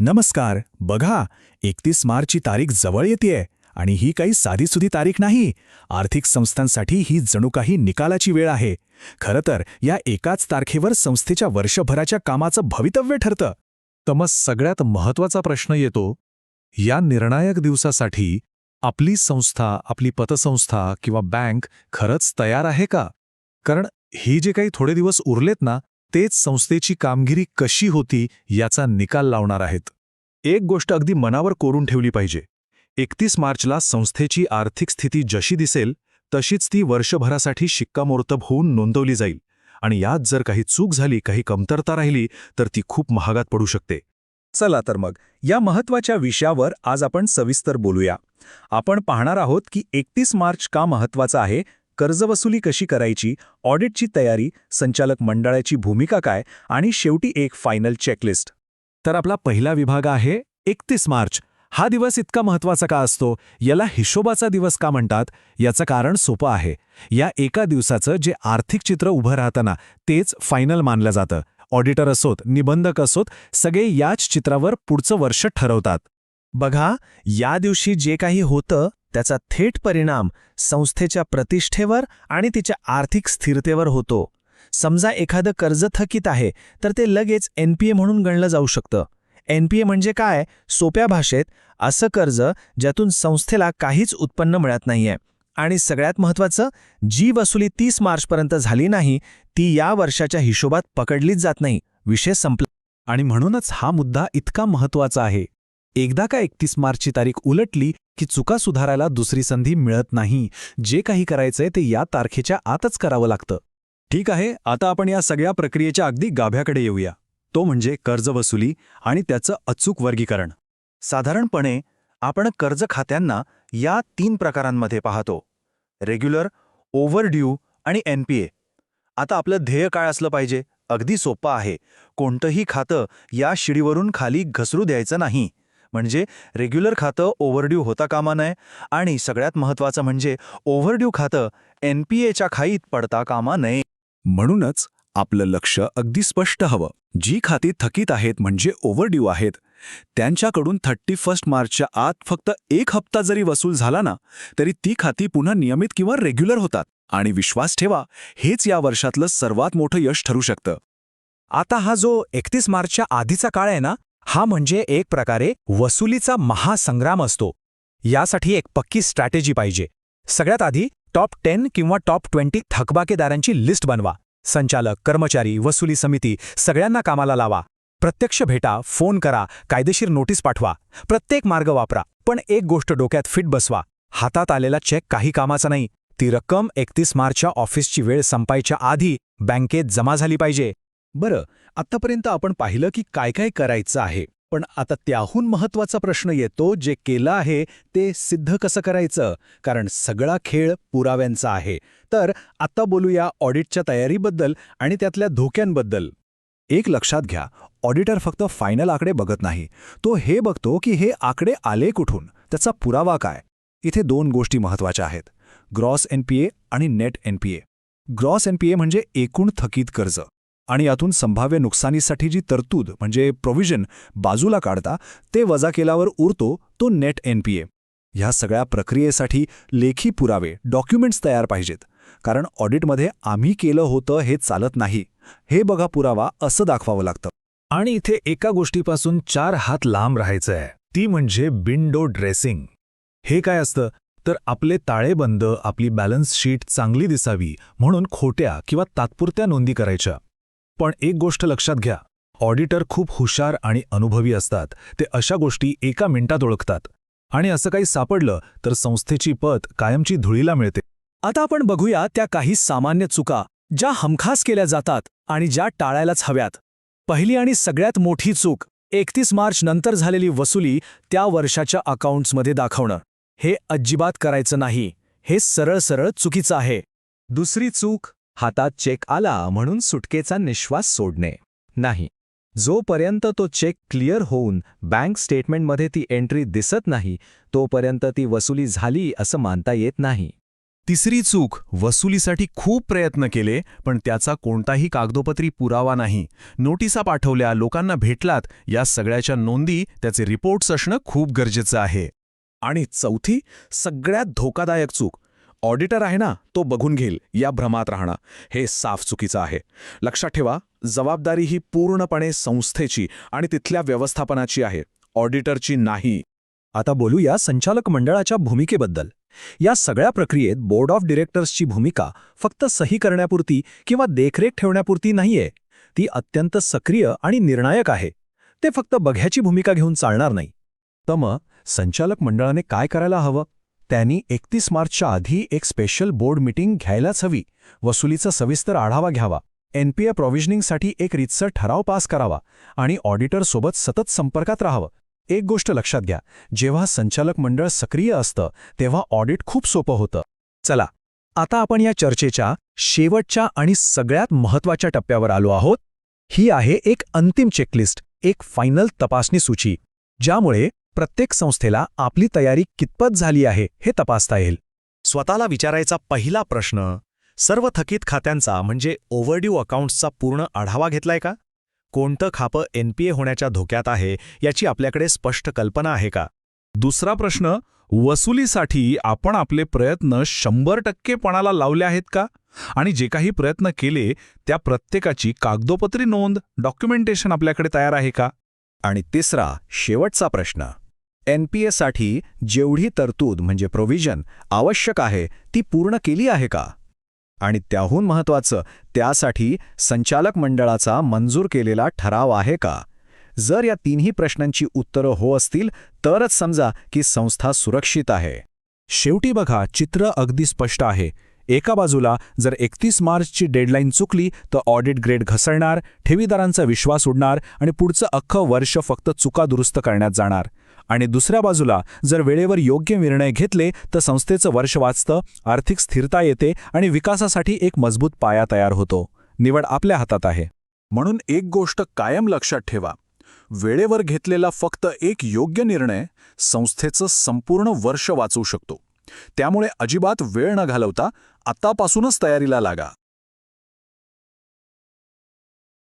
नमस्कार. बघा एकतीस मार्चची तारीख जवळ येतेय आणि ही काही साधीसुधी तारीख नाही. आर्थिक संस्थांसाठी ही जणू काही निकालाची वेळ आहे. खरं तर या एकाच तारखेवर संस्थेच्या वर्षभराच्या कामाचं भवितव्य ठरतं. तर मग सगळ्यात महत्त्वाचा प्रश्न येतो या निर्णायक दिवसासाठी आपली संस्था आपली पतसंस्था किंवा बँक खरंच तयार आहे का? कारण ही जे काही थोडे दिवस उरलेत ना तेच संस्थेची कामगिरी कशी होती याचा निकाल लावणार आहेत. एक गोष्ट अगदी मनावर कोरून ठेवली पाहिजे. एकतीस मार्चला संस्थेची आर्थिक स्थिती जशी दिसेल तशीच ती वर्षभरासाठी शिक्कामोर्तब होऊन नोंदवली जाईल. आणि यात जर काही चूक झाली काही कमतरता राहिली तर ती खूप महागात पडू शकते. चला तर मग या महत्त्वाच्या विषयावर आज आपण सविस्तर बोलूया. आपण पाहणार आहोत की एकतीस मार्च का महत्त्वाचा आहे कर्जवसुली कशी करायची ऑडिटची तयारी संचालक मंडळाची भूमिका काय आणि शेवटी एक फायनल चेकलिस्ट तर आपला पहिला विभाग आहे एकतीस मार्च. हा दिवस इतका महत्त्वाचा का असतो? याला हिशोबाचा दिवस का म्हणतात? याचं कारण सोपं आहे. या एका दिवसाचं जे आर्थिक चित्र उभं राहताना तेच फायनल मानलं जातं. ऑडिटर असोत निबंधक असोत सगळे याच चित्रावर पुढचं वर्ष ठरवतात. बघा या दिवशी जे काही होतं त्याचा थेट परिणाम संस्थेच्या प्रतिष्ठेवर आणि तिच्या आर्थिक स्थिरतेवर होतो. समजा एखादं कर्ज थकीत आहे तर ते लगेच एनपीए म्हणून गणलं जाऊ शकतं. एनपीए म्हणजे काय? सोप्या भाषेत असं कर्ज ज्यातून संस्थेला काहीच उत्पन्न मिळत नाहीये. आणि सगळ्यात महत्त्वाचं जी वसुली तीस मार्चपर्यंत झाली नाही ती या वर्षाच्या हिशोबात पकडलीच जात नाही. विषय संपला. आणि म्हणूनच हा मुद्दा इतका महत्त्वाचा आहे. एकदा का एकतीस मार्चची तारीख उलटली की चुका सुधारायला दुसरी संधी मिळत नाही. जे काही करायचंय ते या तारखेच्या आतच करावं लागतं. ठीक आहे आता आपण या सगळ्या प्रक्रियेच्या अगदी गाभ्याकडे येऊया. तो म्हणजे कर्ज वसुली आणि त्याचं अचूक वर्गीकरण. साधारणपणे आपण कर्ज खात्यांना या तीन प्रकारांमध्ये पाहतो. रेग्युलर ओव्हरड्यू आणि एनपीए आता आपलं ध्येय काय असलं पाहिजे? अगदी सोपं आहे. कोणतंही खातं या शिडीवरून खाली घसरू द्यायचं नाही. म्हणजे रेग्युलर खातं ओव्हरड्यू होता कामा नये. आणि सगळ्यात महत्त्वाचं म्हणजे ओव्हरड्यू खातं एनपीएच्या खाईत पडता कामा नये. म्हणूनच आपलं लक्ष अगदी स्पष्ट हवं. जी खाती थकीत आहेत म्हणजे ओव्हरड्यू आहेत. त्यांच्याकडून थर्टी फर्स्ट मार्चच्या आत फक्त एक हप्ता जरी वसूल झाला ना तरी ती खाती पुन्हा नियमित किंवा रेग्युलर होतात. आणि विश्वास ठेवा हेच या वर्षातलं सर्वात मोठं यश ठरू शकतं. आता हा जो एकतीस मार्चच्या आधीचा काळ आहे ना हा म्हणजे एक प्रकारे वसुलीचा महासंग्राम असतो. यासाठी एक पक्की स्ट्रॅटेजी पाहिजे. सगळ्यात आधी टॉप टेन किंवा टॉप ट्वेंटी थकबाकीदारांची लिस्ट बनवा. संचालक कर्मचारी वसुली समिती सगळ्यांना कामाला लावा. प्रत्यक्ष भेटा फोन करा कायदेशीर नोटीस पाठवा. प्रत्येक मार्ग वापरा पण एक गोष्ट डोक्यात फिट बसवा. हातात आलेला चेक काही कामाचा नाही. ती रक्कम एकतीस मार्चच्या ऑफिसची वेळ संपायच्या आधी बँकेत जमा झाली पाहिजे. बरं आत्तापर्यंत आपण पाहिलं की काय काय करायचं आहे पण आता त्याहून महत्त्वाचा प्रश्न येतो जे केलं आहे ते सिद्ध कसं करायचं? कारण सगळा खेळ पुराव्यांचा आहे. तर आत्ता बोलूया ऑडिटच्या तयारीबद्दल आणि त्यातल्या धोक्यांबद्दल. एक लक्षात घ्या ऑडिटर फक्त फायनल आकडे बघत नाही. तो हे बघतो की हे आकडे आले कुठून? त्याचा पुरावा काय? इथे दोन गोष्टी महत्त्वाच्या आहेत. ग्रॉस एनपीए आणि नेट एनपीए ग्रॉस एनपीए म्हणजे एकूण थकीत कर्ज. आणि यातून संभाव्य नुकसानीसाठी जी तरतूद म्हणजे प्रोव्हिजन बाजूला काढता ते वजा केल्यावर उरतो तो नेट एनपीए ह्या सगळ्या प्रक्रियेसाठी लेखी पुरावे डॉक्युमेंट्स तयार पाहिजेत. कारण ऑडिटमध्ये आम्ही केलं होतं हे चालत नाही. हे बघा पुरावा असं दाखवावं लागतं. आणि इथे एका गोष्टीपासून चार हात लांब राहायचंय. ती म्हणजे विंडो ड्रेसिंग. हे काय असतं? तर आपले ताळेबंद आपली बॅलन्स शीट चांगली दिसावी म्हणून खोट्या किंवा तात्पुरत्या नोंदी करायच्या. पण एक गोष्ट लक्षात घ्या. ऑडिटर खूप हुशार आणि अनुभवी असतात. ते अशा गोष्टी एका मिनिटात ओळखतात. आणि असं काही सापडलं तर संस्थेची पत कायमची धुळीला मिळते. आता आपण बघूया त्या काही सामान्य चुका ज्या हमखास केल्या जातात आणि ज्या टाळायलाच हव्यात. पहिली आणि सगळ्यात मोठी चूक एकतीस मार्च नंतर झालेली वसुली त्या वर्षाच्या अकाउंट्समध्ये दाखवणं. हे अजिबात करायचं नाही. हे सरळ सरळ चुकीचं आहे. दुसरी चूक हातात चेक आला म्हणून सुटकेचा निश्वास सोडणे. नाही. जोपर्यंत तो चेक क्लिअर होऊन बँक स्टेटमेंटमध्ये ती एंट्री दिसत नाही तोपर्यंत ती वसुली झाली असं मानता येत नाही. तिसरी चूक वसुलीसाठी खूप प्रयत्न केले पण त्याचा कोणताही कागदोपत्री पुरावा नाही. नोटिसा पाठवल्या लोकांना भेटलात या सगळ्याच्या नोंदी त्याचे रिपोर्ट्स असणं खूप गरजेचं आहे. आणि चौथी सगळ्यात धोकादायक चूक ऑडिटर आहे ना तो बघून घेईल या भ्रमात राहणं. हे साफ चुकीचं आहे. लक्षात ठेवा जबाबदारी ही पूर्णपणे संस्थेची आणि तिथल्या व्यवस्थापनाची आहे. ऑडिटरची नाही. आता बोलूया संचालक मंडळाच्या भूमिकेबद्दल. या सगळ्या प्रक्रियेत बोर्ड ऑफ डिरेक्टर्सची भूमिका फक्त सही करण्यापुरती किंवा देखरेख ठेवण्यापुरती नाहीये. ती अत्यंत सक्रिय आणि निर्णायक आहे. ते फक्त बघ्याची भूमिका घेऊन चालणार नाही. तर मग संचालक मंडळाने काय करायला हवं? त्यांनी एकतीस मार्चच्या आधी एक स्पेशल बोर्ड मीटिंग घ्यायलाच हवी. वसुलीचा सविस्तर आढावा घ्यावा. एनपीए प्रॉव्हिजनिंगसाठी एक रितसर ठराव पास करावा आणि ऑडिटरसोबत सतत संपर्कात राहावं. एक गोष्ट लक्षात घ्या जेव्हा संचालक मंडळ सक्रिय असतं तेव्हा ऑडिट खूप सोपं होतं. चला आता आपण या चर्चेच्या शेवटच्या आणि सगळ्यात महत्त्वाच्या टप्प्यावर आलो आहोत. ही आहे एक अंतिम चेकलिस्ट एक फायनल तपासणी सूची. ज्यामुळे प्रत्येक संस्थेला आपली तयारी कितपत झाली आहे हे तपासता येईल. स्वतःला विचारायचा पहिला प्रश्न सर्व थकीत खात्यांचा म्हणजे ओव्हरड्यू अकाउंट्सचा पूर्ण आढावा घेतलाय का? कोणतं खापं एनपीए होण्याच्या धोक्यात आहे याची आपल्याकडे स्पष्ट कल्पना आहे का? दुसरा प्रश्न वसुलीसाठी आपण आपले प्रयत्न शंभर टक्केपणाला लावले आहेत का? आणि जे काही प्रयत्न केले त्या प्रत्येकाची कागदोपत्री नोंद डॉक्युमेंटेशन आपल्याकडे तयार आहे का? आणि तिसरा शेवटचा प्रश्न. एनपीएसाठी जेवढी तरतूद म्हणजे प्रोव्हिजन आवश्यक आहे ती पूर्ण केली आहे का? आणि त्याहून महत्वाचं त्यासाठी संचालक मंडळाचा मंजूर केलेला ठराव आहे का? जर या तिन्ही प्रश्नांची उत्तरं हो असतील तरच समजा की संस्था सुरक्षित आहे. शेवटी बघा चित्र अगदी स्पष्ट आहे. एका बाजूला जर एकतीस मार्चची डेडलाईन चुकली तर ऑडिट ग्रेड घसरणार ठेवीदारांचा विश्वास उडणार आणि पुढचं अख्खं वर्ष फक्त चुका दुरुस्त करण्यात जाणार. आणि दुसऱ्या बाजूला जर वेळेवर योग्य निर्णय घेतले तर संस्थेचं वर्ष वाचतं आर्थिक स्थिरता येते आणि विकासासाठी एक मजबूत पाया तयार होतो. निवड आपल्या हातात आहे. म्हणून एक गोष्ट कायम लक्षात ठेवा. वेळेवर घेतलेला फक्त एक योग्य निर्णय संस्थेचं संपूर्ण वर्ष वाचवू शकतो. त्यामुळे अजिबात वेळ न घालवता आत्तापासूनच तयारीला लागा.